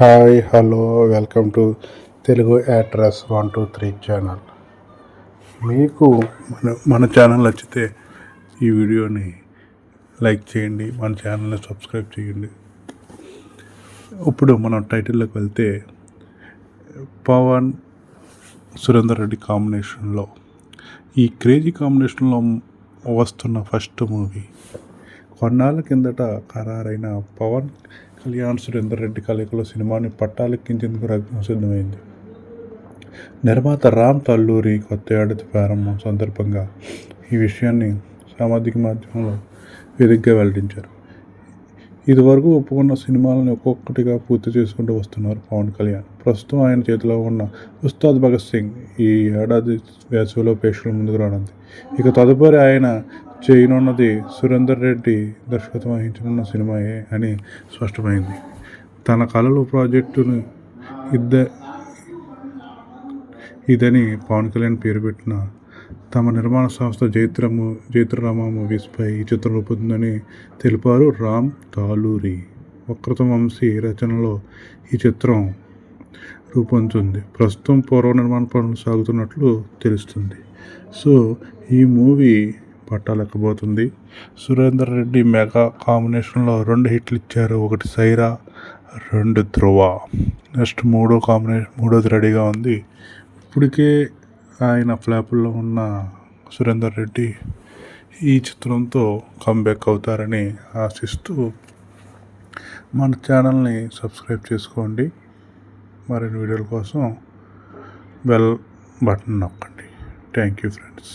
Hi hello welcome to Telugu address one two three channel. మీకు మన మన channel నచ్చితే ఈ వీడియోని లైక్ చేయండి మన ఛానల్ని సబ్స్క్రైబ్ చేయండి. ఇప్పుడు మనం టైటిల్లోకి వెళ్తే పవన్ సురేందర్ రెడ్డి కాంబినేషన్లో ఈ క్రేజీ కాంబినేషన్లో వస్తున్న ఫస్ట్ మూవీ. కొన్నాళ్ళ కిందట ఖరారైన పవన్ కళ్యాణ్ సురేందర్ రెడ్డి కలయికలో సినిమాని పట్టాలెక్కించేందుకు రంగం సిద్ధమైంది. నిర్మాత రామ్ తల్లూరి కొత్త ఏడాది ప్రారంభం సందర్భంగా ఈ విషయాన్ని సామాజిక మాధ్యమంలో వేదికగా వెల్లడించారు. ఇదివరకు ఒప్పుకున్న సినిమాలను ఒక్కొక్కటిగా పూర్తి చేసుకుంటూ వస్తున్నారు పవన్ కళ్యాణ్. ప్రస్తుతం ఆయన చేతిలో ఉన్న ఉస్తాద్ భగత్ సింగ్ ఈ ఏడాది వేసవిలో ప్రేక్షకుల ముందుకు రానుంది. ఇక తదుపరి ఆయన చేయనున్నది సురేందర్ రెడ్డి దర్శకత్వం వహించనున్న సినిమాయే అని స్పష్టమైంది. తన కళలు ప్రాజెక్టును ఇద్ద ఇదని పవన్ కళ్యాణ్ పేరు పెట్టిన తమ నిర్మాణ సంస్థ జైత్రము జైత్రరామ మూవీస్పై ఈ చిత్రం రూపొందిందని తెలిపారు రామ్ తాలూరి వక్రత వంశీ రచనలో ఈ చిత్రం రూపొందుతుంది. ప్రస్తుతం పూర్వ నిర్మాణ పనులు సాగుతున్నట్లు తెలుస్తుంది. సో ఈ మూవీ పట్టాలెక్కబోతుంది. సురేందర్ రెడ్డి మెగా కాంబినేషన్లో రెండు హిట్లు ఇచ్చారు. ఒకటి సైరా రెండు ధ్రువ. నెక్స్ట్ మూడో కాంబినేషన్ మూడోది రెడీగా ఉంది. ఇప్పటికే ఆయన ఫ్లాపుల్లో ఉన్న సురేందర్ రెడ్డి ఈ చిత్రంతో కంబ్యాక్ అవుతారని ఆశిస్తూ మన ఛానల్ని సబ్స్క్రైబ్ చేసుకోండి. మరిన్ని వీడియోల కోసం బెల్ బటన్ నొక్కండి. Thank you friends